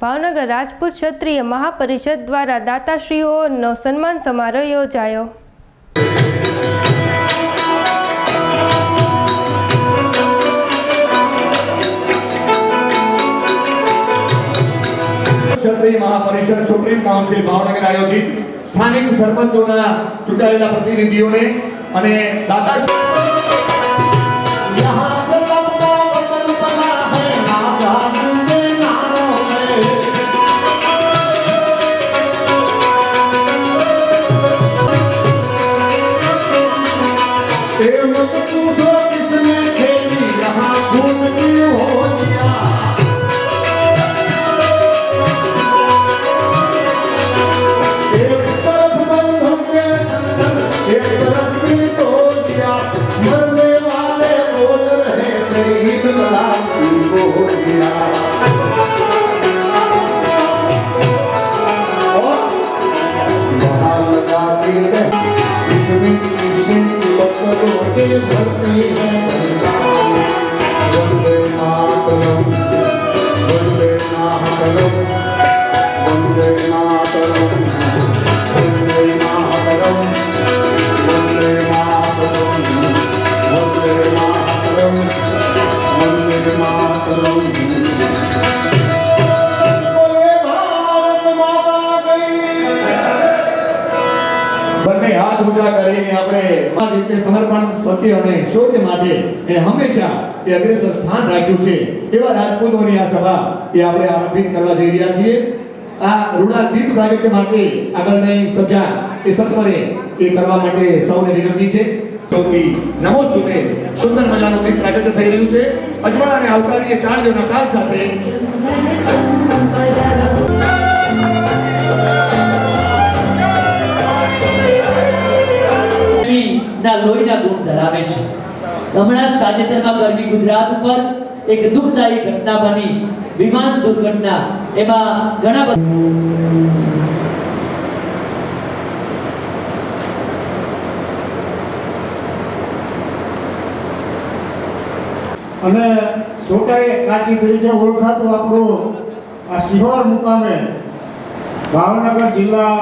ભાવનગર રાજપૂત ક્ષત્રિય મહાપરિષદ દ્વારા દાતાશ્રીઓનો સન્માન સમારોહ યોજાયો. મહાપરિષદ સુપ્રીમ કાઉન્સિલ ભાવનગર આયોજિત સ્થાનિક સરપંચોના ચૂંટાયેલા પ્રતિનિધિઓને અને દાતા be a birthday. બંને હાથ ઊંચા કરીને આપણે સમાજ સમર્પણ સત્ય અને શૌર્ય માટે એ હંમેશા એ અગ્રેસર સ્થાન રાખ્યું છે. એવા રાજપૂતોની આ સભા એ આપણે આરંભિત કરવા જઈ રહ્યા છીએ. આ ઋણા દીપ કાર્યક્રમ માટે આગળની સજા એ સત્વરે એ કરવા માટે સૌને વિનંતી છે. સૌથી નમોસ્તુતે સુંદર મજાનું કંઈક પ્રાગટ્ય થઈ રહ્યું છે. અજવાળાને આવકારીએ ચાર જણા કાલ સાથે. ના લોહીના ગુણ ધરાવે છે. હમણાં તાજેતરમાં ગરમી ગુજરાત ઉપર એક દુઃખદાયી ઘટના બની. વિમાન દુર્ઘટના. એમાં ઘણા બધા અને સોટાએ કાચી તરીકે ઓળખાતું આપણું આ સિહોર મુકામે ભાવનગર જિલ્લા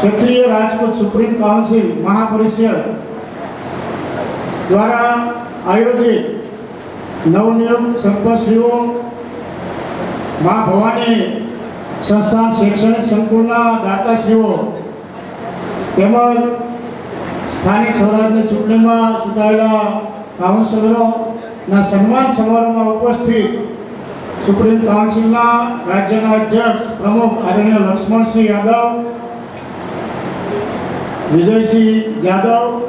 ક્ષત્રિય રાજકોટ સુપ્રીમ કાઉન્સિલ મહાપરિષદ દ્વારા આયોજિત નવનિયુક્ત સરપંચશ્રીઓ મા ભવાની સંસ્થાન શૈક્ષણિક સંકુલના દાતાશ્રીઓ તેમજ સ્થાનિક સ્વરાજની ચૂંટણીમાં ચૂંટાયેલા કાઉન્સિલરોના સન્માન સમારોહમાં ઉપસ્થિત સુપ્રીમ કાઉન્સિલના રાજ્યના અધ્યક્ષ પ્રમુખ આદરણીય લક્ષ્મણસિંહ યાદવ વિજયસિંહ જાદવ,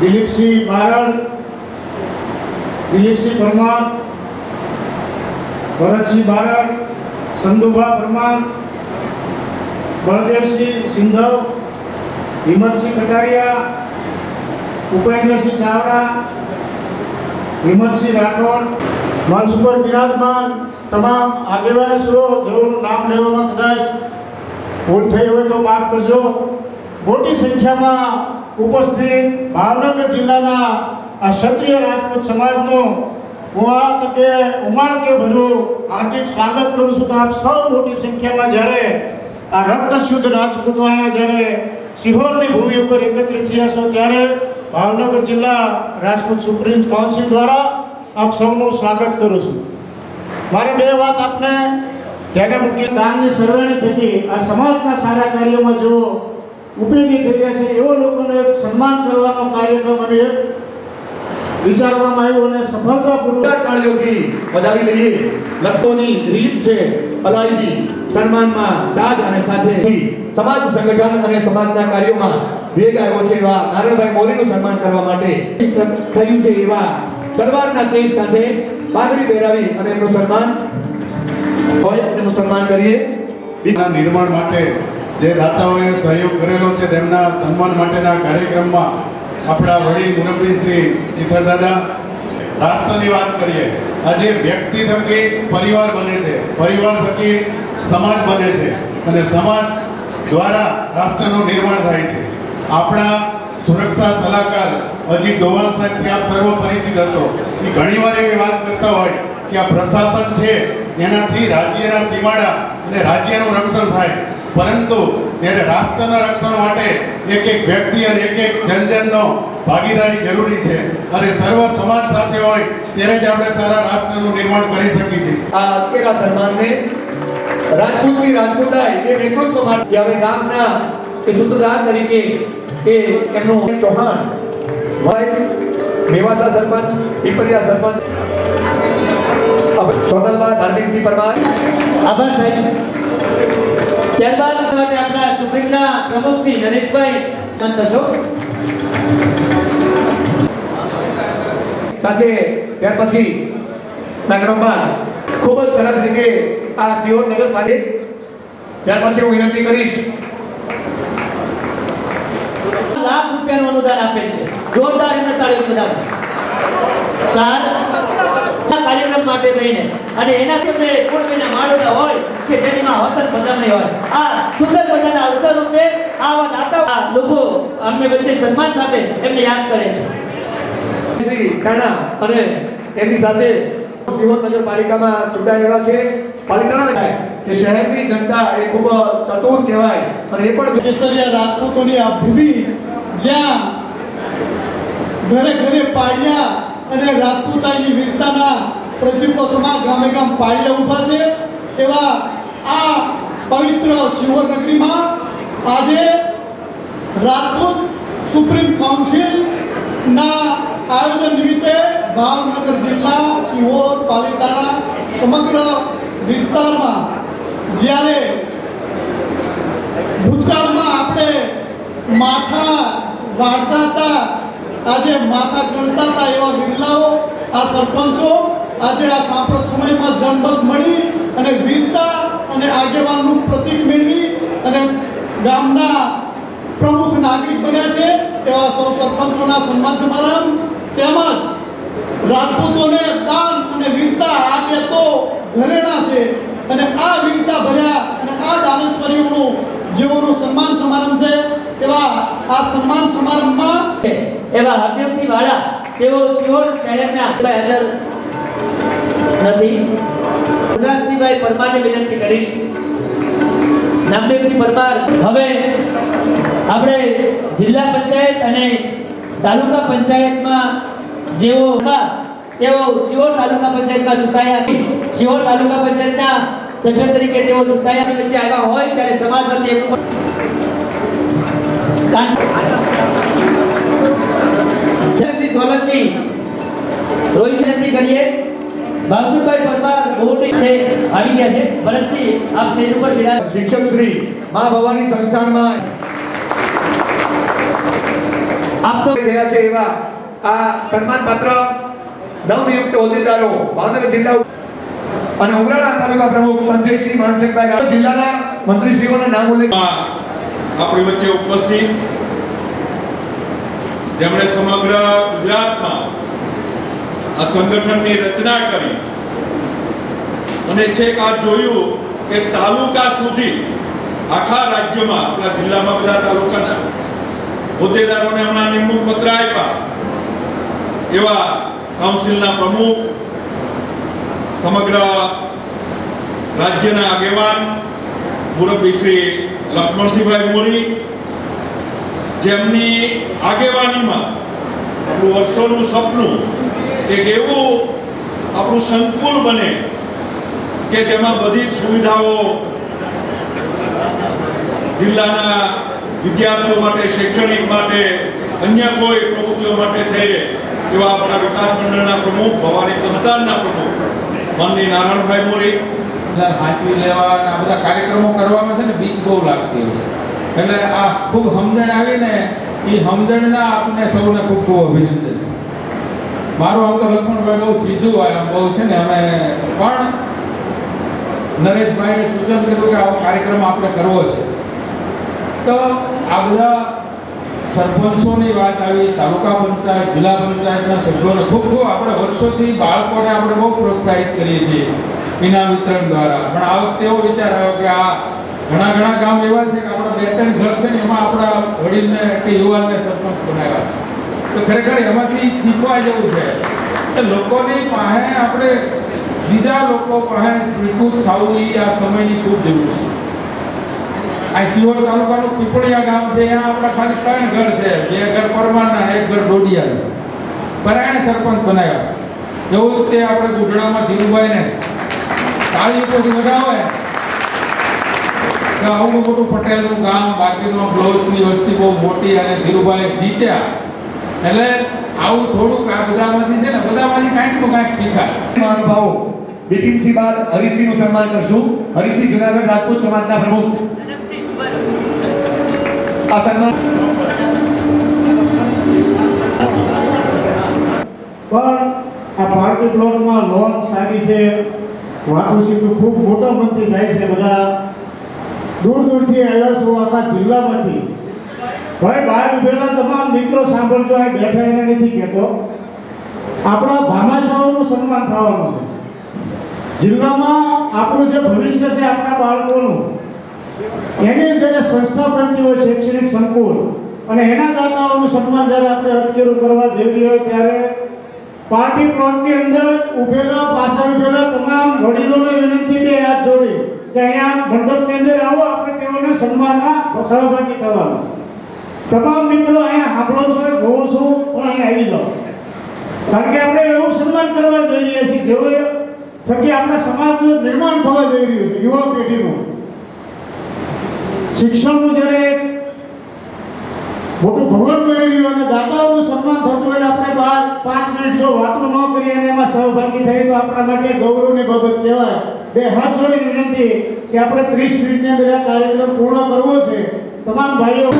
દિલીપસિંહ બારડ, દિલીપસિંહ પરમાર, ભરતસિંહ બારડ, સંધુભા પરમાર, બળદેવસિંહ સિંધવ, હિંમતસિંહ કટારિયા ઉપેન્દ્રસિંહ ચાવડા, હિંમતસિંહ રાઠોડ મંચ ઉપર બિરાજમાન, તમામ આગેવાનશ્રીઓ જેઓનું નામ લેવામાં કદાચ ભૂલ થઈ હોય તો માફ કરજો. મોટી સંખ્યામાં ઉપસ્થિત ભાવનગર જિલ્લાના આ ક્ષત્રિય રાજપૂત સમાજનો હું આ તકે ઉમાળકે ભર્યું હાર્દિક સ્વાગત કરું છું કે આપ સૌ મોટી સંખ્યામાં જ્યારે આ રક્તશુદ્ધ રાજપૂતો અહીંયા જ્યારે સિહોરની ભૂમિ ઉપર એકત્રિત થયા છો, ત્યારે ભાવનગર જિલ્લા રાજપૂત સુપ્રીમ કાઉન્સિલ દ્વારા આપ સૌનું સ્વાગત કરું છું. મારે બે વાત આપને ધ્યાને મૂકી દાનની સરવાણી થકી આ સમાજના સારા કાર્યોમાં જો ઉપયોગી થઈ રહ્યા છે એવો લોકોને એક સન્માન કરવાનો કાર્યક્રમ અને એક વિચારવામાં આવ્યો અને સફળતાપૂર્વક તાળીઓથી વધાવી લઈએ લક્ષોની રીત છે અલાયદી સન્માનમાં તાજ અને સાથે સમાજ સંગઠન અને સમાજના કાર્યોમાં વેગ આવ્યો છે એવા નારણભાઈ મોરીનું સન્માન કરવા માટે. થયું છે એવા તલવારના તેજ સાથે પાઘડી પહેરાવી અને એમનું સન્માન હોય એમનું સન્માન કરીએ. ના નિર્માણ માટે જે દાતાઓએ સહયોગ કરેલો છે તેમના સન્માન માટેના કાર્યક્રમમાં આપણા વડી મુરબ્બી શ્રી ચિતર દાદા, રાષ્ટ્રની વાત કરીએ, આજે વ્યક્તિ થકી પરિવાર બને છે, પરિવાર થકી સમાજ બને છે અને સમાજ દ્વારા રાષ્ટ્રનું નિર્માણ થાય છે. આપણા સુરક્ષા સલાહકાર અજીત ડોવાલ સાહેબથી આપ સર્વ પરિચિત હશો. એ ઘણીવાર એવી વાત કરતા હોય કે આ પ્રશાસન છે, એનાથી રાજ્યના સીમાડા અને રાજ્યનું રક્ષણ થાય. પરંતુ જ્યારે રાષ્ટ્રના રક્ષણ માટે એક એક વ્યક્તિ અને એક એક જનજનનો ભાગીદારી જરૂરી છે અને સર્વ સમાજ સાથે હોય ત્યારે જ આપણે સારા રાષ્ટ્રનું નિર્માણ કરી શકીએ છીએ. આ અત્યારના સન્માનને રાજપૂતની રાજપૂતાઈ એ નેતૃત્વમાં કે અમે ગામના એ સૂત્રધાર તરીકે એ એમનું ચૌહાણ ભાઈ મેવાસા સરપંચ પીપરિયા સરપંચ. સોનલબા ધાર્મિકસિંહ પરમાર. આભાર સાહેબ. ત્યારબાદ માટે આપણા સુપ્રીમના પ્રમુખ શ્રી નરેશભાઈ સંત થશો સાથે ત્યાર પછી નગરમાં ખૂબ જ સરસ રીતે આ સિહોર નગરપાલિકા ત્યાર પછી હું વિનંતી કરીશ. લાખ રૂપિયાનું અનુદાન આપેલ છે. જોરદાર એમને તાળીઓ બધા ચાર. કાર્યક્રમ માટે થઈને. અને એના તમને કોઈ મહિના માળોના હોય કે જેનીમાં વતન બદલણી હોય. આ સુંદર મજાના અવસર રૂપે આવા દાતા લોકો અમને વચ્ચે સન્માન સાથે એમને યાદ કરે છે. શ્રી કાણા અને એમની સાથે સિહોર નગરપાલિકામાં ચૂંટાયેલા છે. પાલિકાના કે શહેરની જનતા એ ખૂબ ચતુર કહેવાય અને એ પણ કેસરિયા રાજપૂતોની આ ભૂમિ જ્યાં ઘરે ઘરે પાળિયા અને રાજપૂતાઈની વીરતાના પ્રતીકો સમા ગામે ગામ પાળિયા ઊભા છે. એવા આ પવિત્ર શિવર નગરીમાં આજે રાજપૂત સુપ્રીમ કાઉન્સિલના આયોજન નિમિત્તે ભાવનગર જિલ્લા સિહોર પાલિતાણા સમગ્ર વિસ્તારમાં જ્યારે ભૂતકાળમાં આપણે માથા વાળતા હતા આજે માથા ગણતા હતા એવા બિરલાઓ આ સરપંચો, આજે આ સાંપ્રત સમયમાં જનબદ મળી અને વીરતા અને આગેવાનનું પ્રતિક મેળવી અને ગામના પ્રમુખ નાગરિક બન્યા છે એવા સૌ સરપંચોના સન્માન સમારંભ. તેમજ રાજપૂતોને દાન અને વીરતા આ બે તો ઘરેણા છે. અને આ વીરતા ભર્યા અને આ દાનેશ્વરીઓનું જેઓનું સન્માન સમારંભ છે. એવા આ સન્માન સમારંભમાં એવા હરદેવસિંહ વાળા તેઓ શિહોર શહેરના હાજર નથી. ગુજરાતસિંહભાઈ પરમારને વિનંતી કરીશ. નામદેવસિંહ પરમાર, હવે આપણે જિલ્લા પંચાયત અને તાલુકા પંચાયતમાં જેઓ તેઓ શિહોર તાલુકા પંચાયતમાં ચૂંટાયા છે. શિહોર તાલુકા પંચાયતના સભ્ય તરીકે તેઓ ચૂંટાયા વચ્ચે આવ્યા હોય ત્યારે સમાજ વતી ભાવસુભાઈ પરમાર મોટી છે આવી ગયા છે. ભરતસિંહ આપ સ્ટેજ ઉપર બિરાજ શિક્ષક શ્રી મા ભવાની સંસ્થાનમાં આપ સૌ ગયા છે એવા આ સન્માન પત્ર નવનિયુક્ત હોદ્દેદારો ભાવનગર જિલ્લા અને ઉમરાળા તાલુકા પ્રમુખ સંજયસિંહ માનસિંહભાઈ જિલ્લાના મંત્રીશ્રીઓના નામ ઉલ્લેખ આપણી વચ્ચે ઉપસ્થિત. જેમણે સમગ્ર ગુજરાતમાં આ સંગઠનની રચના કરી. અને છેક આ જોયું કે તાલુકા સુધી આખા રાજ્યમાં, આપણા જિલ્લામાં બધા તાલુકાના હોદ્દેદારોને હમણાં નિમણૂક પત્ર આપ્યા. એવા કાઉન્સિલના પ્રમુખ, સમગ્ર રાજ્યના આગેવાન, મુરબ્બી શ્રી લક્ષ્મણસિંહભાઈ મોરી, જેમની આગેવાનીમાં આપણું વર્ષોનું સપનું એક એવું આપણું સંકુલ બને કે જેમાં બધી સુવિધાઓ જિલ્લાના વિદ્યાર્થીઓ માટે, શૈક્ષણિક માટે, અન્ય કોઈ પ્રવૃત્તિઓ માટે થઈ રહે એવા આપણા વિકાસ મંડળના પ્રમુખ, ભવાની સંસ્થાનના પ્રમુખ, માનની નારાયણભાઈ મોરી. હાચવી લેવા આ બધા કાર્યક્રમો કરવામાં છે ને બીક બહુ લાગતી હોય છે. એટલે આ ખૂબ સમજણ આવીને એ સમજણના આપને સૌને ખૂબ ખૂબ અભિનંદન છે. મારું આમ તો લખમણભાઈ બહુ સીધું હોય આમ બહુ છે ને અમે પણ નરેશભાઈએ સૂચન કર્યું કે આવો કાર્યક્રમ આપણે કરવો છે. તો આ બધા સરપંચોની વાત આવી, તાલુકા પંચાયત, જિલ્લા પંચાયતના સભ્યોને ખૂબ ખૂબ આપણે વર્ષોથી બાળકોને આપણે બહુ પ્રોત્સાહિત કરીએ છીએ ઇનામ વિતરણ દ્વારા. પણ આ વખતે એવો વિચાર આવ્યો કે આ ઘણા ઘણા ગામ એવા છે કે આપણા બે ત્રણ ઘર છે ને એમાં આપણા વડીલને કે યુવાનને સરપંચ બનાવ્યા છે. તો ખરેખર એમાંથી શીખવા જેવું છે. કે લોકોની પાસે આપણે બીજા લોકો પાસે સ્વીકૃત થવું એ આ સમયની ખૂબ જરૂર છે. આ સિહોર તાલુકાનું પીપળિયા ગામ છે, અહીંયા આપણા ખાલી ત્રણ ઘર છે. બે ઘર પરમાના એક ઘર ડોડિયાનું પરાયણે સરપંચ બનાવ્યા એવું તે આપણે ગુઢડામાં ધીરુભાઈને તાળી ઉપરથી લગાવે. કે આવું મોટું પટેલનું ગામ, બાકીનો બ્લોસની વસ્તી બહુ મોટી અને ધીરુભાઈ જીત્યા. એટલે આવું થોડુંક આ બધામાંથી છે ને બધામાંથી કાંઈકનું કાંઈક શીખાય. મહાનુભાવો બિપિનસિંહ બાદ હરિસિંહનું સન્માન કરશું. હરિસિંહ જુનાગઢ રાજપૂત સમાજના પ્રમુખ. આ સન્માન પણ આ પાર્ટી પ્લોટમાં લોન સારી છે. વાતું સીધું ખૂબ મોટા મનથી થાય છે બધા. દૂર દૂરથી આવ્યા છો આખા જિલ્લામાંથી. ભાઈ, બહાર ઉભેલા તમામ મિત્રો સાંભળજો અહીં બેઠા એને નથી કહેતો. આપણા ભામાશાઓનું સન્માન થવાનું છે. જિલ્લામાં આપણું જે ભવિષ્ય છે આપણા બાળકોનું, એની જ્યારે સંસ્થા બનતી હોય, શૈક્ષણિક સંકુલ, અને એના દાતાઓનું સન્માન જ્યારે આપણે અત્યારું કરવા જઈ હોય ત્યારે પાર્ટી પ્લોટની અંદર ઉભેલા, પાછળ ઉભેલા તમામ વડીલોને વિનંતી બે હાથ જોડી કે અહીંયા મંડપની અંદર આવો, આપણે તેઓને સન્માનમાં સહભાગી થવાનું તમામ મિત્રો અહીંયા સાંભળો છો જોઉં છું, પણ અહીંયા આવી જાઓ. કારણ કે આપણે એવું સન્માન કરવા જઈ રહ્યા છીએ. જેવો થકી આપણા સમાજનું નિર્માણ થવા જઈ રહ્યું છે, યુવા પેઢીનું. શિક્ષણનું જ્યારે મોટું ભવન બની રહ્યું અને દાતાઓનું સન્માન થતું હોય આપણે બાર, પાંચ મિનિટ જો વાતો ન કરીએ અને એમાં સહભાગી થઈ તો આપણા માટે ગૌરવની બાબત કહેવાય. બે હાથ જોડીને વિનંતી કે આપણે ત્રીસ મિનિટની અંદર આ કાર્યક્રમ પૂર્ણ કરવો છે. તમામ ભાઈઓ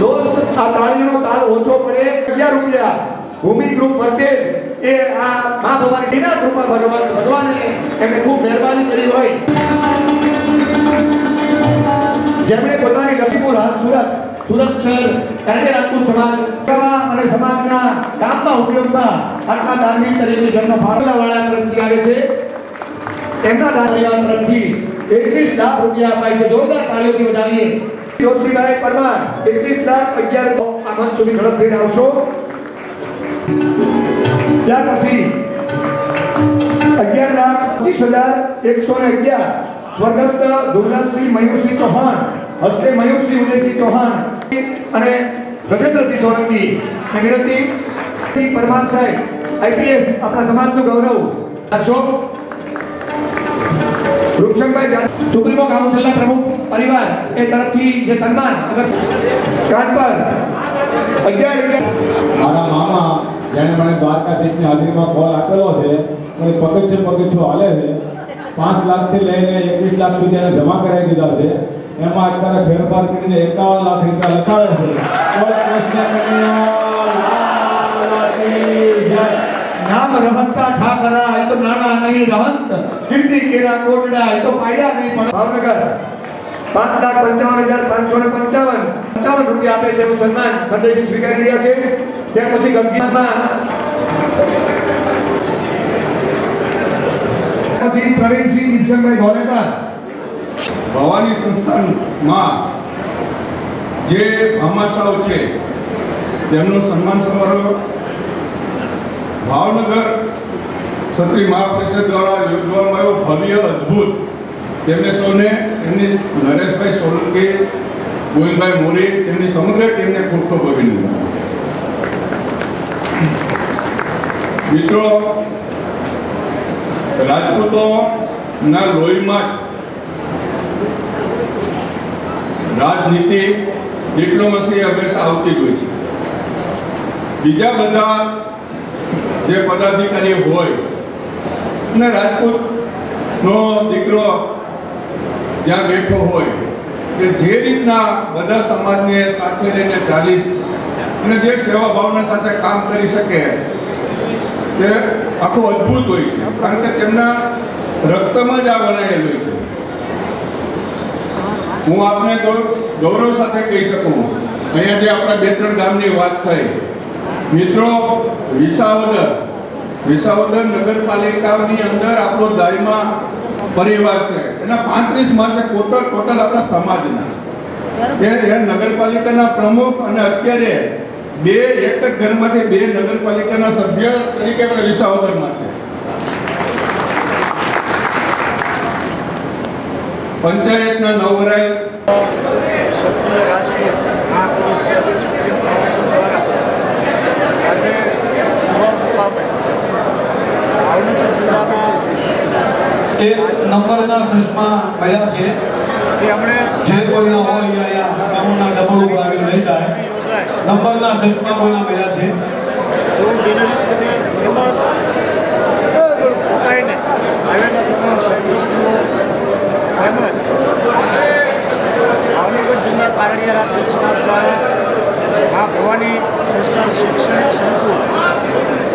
દોસ્ત, આ તાળીનો તાર ઓછો પડે અગિયાર રૂપિયા ભૂમિ ગ્રુપ ફરતેજ એ આ મા ભવાની એના કૃપા ભગવાન ભગવાને એમને ખૂબ મહેરબાની કરી હોય. જેમણે પોતાની લક્ષ્મીપુર હાથ સુરત સુરત શહેર કારણ રાજપૂત સમાજ કરવા અને સમાજના કામમાં ઉપયોગમાં આટલા ધાર્મિક તરીકે ઘરનો ફાળલા વાળા તરફથી આવે છે. એમના ધાર્મિક તરફથી એકવીસ લાખ રૂપિયા અપાય છે. જોરદાર તાળીઓથી વધાવીએ જોશીભાઈ પરમાર, એકવીસ લાખ અગિયાર આ મંચ સુધી ઝડપ થઈને આવશો. ત્યાર પછી અગિયાર લાખ પચીસ હજાર એકસો ને અગિયાર સ્વર્ગસ્થ દુર્લભસિંહ મયુરસિંહ ચૌહાણ, હસ્તે મયુરસિંહ ઉદયસિંહ ચૌહાણ અને ગજેન્દ્રસિંહ સોલંકી. ને વિનંતી પરમાર સાહેબ, આઈપીએસ, આપણા સમાજનું ગૌરવ. અશોક રૂપસંગભાઈ સુપ્રીમો કાઉન્સિલના પ્રમુખ પરિવાર એ તરફથી જે સન્માન કાન પર અગિયાર અગિયાર. મારા મામા, જેણે મને દ્વારકાધીશની હાજરીમાં કોલ આપેલો છે, મને પગથિયું પગથિયું હાલે છે. પાંચ લાખથી લઈને એકવીસ લાખ સુધી એને જમા કરાવી દીધા છે. એમાં અત્યારે ફેરફાર કરીને એકાવન લાખ રૂપિયા લખાવે છે. નામ રહંતા ઠાકરા, એ તો નાના નહીં રહંત કીર્તિ કેરા કોટડા, એ તો પાડ્યા નહીં, પણ ભાવનગર, પાંચ લાખ પંચાવન હજાર પાંચસો ને પંચાવન. પંચાવન રૂપિયા આપે છે એવું સન્માન સંદેશ સ્વીકારી રહ્યા છે. ત્યાર પછી ગમજીમાં પછી પ્રવીણસિંહ દીપસંગભાઈ ગોલેકર ભવાની સંસ્થાનમાં જે ભામાશાઓ છે, તેમનો સન્માન સમારોહ ભાવનગર ક્ષત્રિય મહાપરિષદ દ્વારા યોજવામાં આવ્યો ભવ્ય, અદ્ભુત. તેમને સૌને એમની નરેશભાઈ સોલંકી, ગોવિંદભાઈ મોરી, તેમની સમગ્ર ટીમને ખૂબ ખૂબ અભિનંદન. મિત્રો, રાજપૂતોના લોહીમાં રાજનીતિ ડિપ્લોમસી હંમેશા આવતી હોય છે. બીજા બધા જે પદાધિકારી હોય અને રાજપૂતનો દીકરો જ્યાં બેઠો હોય કે જે રીતના બધા સમાજને સાથે રહીને ચાલી અને જે સેવા ભાવના સાથે કામ કરી શકે તે આખું અદ્ભુત હોય છે. કારણ કે તેમના રક્તમાં જ આ બનાવેલું છે. હું આપને ગૌરવ સાથે કહી શકું. અહીંયા જે આપણા બે ત્રણ ગામની વાત થઈ મિત્રો, વિસાવદર. વિસાવદર નગરપાલિકાની અંદર આપણો દાયમા પરિવાર છે. એના પાંત્રીસ માર્ચે ટોટલ ટોટલ આપણા સમાજના. નગરપાલિકાના પ્રમુખ અને અત્યારે બે, એક જ ઘરમાંથી બે નગરપાલિકાના સભ્ય તરીકે પણ વિસાવદરમાં છે. પંચાયતના નવરાય સક્રિય રાજકીય મહાપુરુષ સુપ્રીમ એ નંબરના સુષ્મા મળ્યા છે. જે કોઈના હોય અહીંયા સામૂના ડબલ ઉપર આવી લઈ જાય. નંબરના સુષ્મા કોઈના મળ્યા છે? જેવું દિનરી પદે એમાં છૂટાઈને આવેલા તમામ સદસ્યો તેમજ ભાવનગર જિલ્લા કારડિયા રાજપૂત સમાજ દ્વારા આ ભવાની સંસ્થા શૈક્ષણિક સંકુલ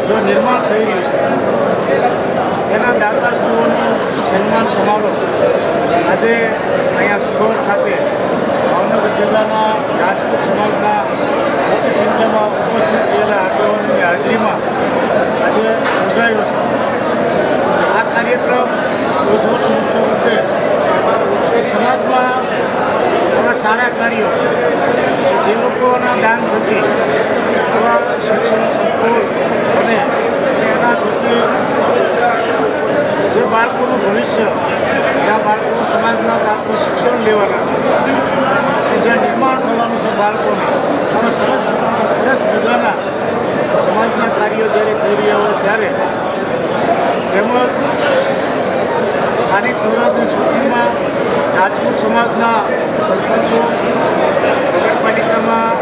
જો નિર્માણ થઈ રહ્યું છે તેના દાતાશ્રીઓનો સન્માન સમારોહ આજે અહીંયા સિહોર ખાતે બાળકોને. આવા સરસ સરસ મજાના સમાજના કાર્યો જ્યારે થઈ રહ્યા હોય ત્યારે તેમજ સ્થાનિક સ્વરાજની ચૂંટણીમાં રાજપૂત સમાજના સરપંચો, નગરપાલિકામાં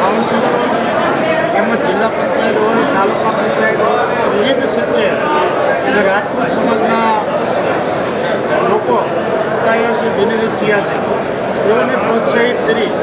કાઉન્સિલરો, તેમજ જિલ્લા પંચાયત હોય, તાલુકા પંચાયત હોય, વિવિધ ક્ષેત્રે જે રાજપૂત સમાજના લોકો ચૂંટાયા છે વિનિરીત થયા છે, તેઓને પ્રોત્સાહિત કરી